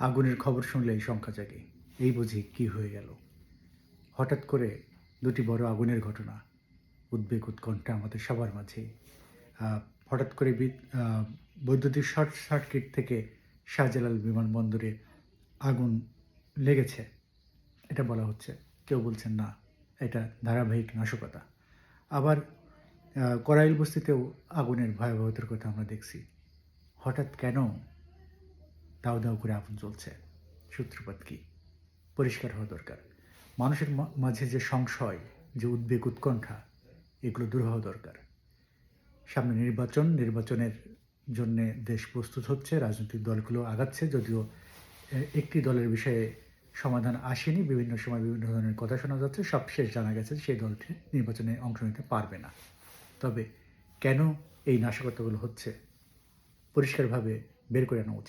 আগুনের খবর শুনলে এই শঙ্কা জাগে। এই বুঝি কি হয়ে গেল? হঠাৎ করে দুটি বড় আগুনের ঘটনা উদ্বেগ উৎকণ্ঠা আমাদের সবার মাঝে। হঠাৎ করে বিদ- বৈদ্যুতিক শর্ট সার্কিট থেকে শাহজালাল বিমানবন্দরে আগুন লেগেছে। এটা বলা হচ্ছে। কেউ বলছেন, না, এটা ধারাবাহিক নাশকতা। আবার করাইল বস্তিতেও আগুনের ভয়াবহতার কথা আমরা দেখছি। হঠাৎ কেন দাও দাও করে আগুন জ্বলছে। সূত্রপাত কি? পরিষ্কার হওয়া দরকার। মানুষের মাঝে যে সংশয়, যে উদ্বেগ, উৎকণ্ঠা, এগুলো দূর হওয়া দরকার। সামনে নির্বাচন, নির্বাচনের জন্যে দেশ প্রস্তুত হচ্ছে, রাজনৈতিক দলগুলো আগাচ্ছে, যদিও একটি দলের বিষয়ে সমাধান আসেনি, বিভিন্ন সময় বিভিন্ন ধরনের কথা শোনা যাচ্ছে, সব শেষ জানা গেছে সেই দলটি নির্বাচনে অংশ নিতে পারবে না। তবে কেন এই নাশকতাগুলো হচ্ছে? পরিষ্কারভাবে বের করে আনা উচিত।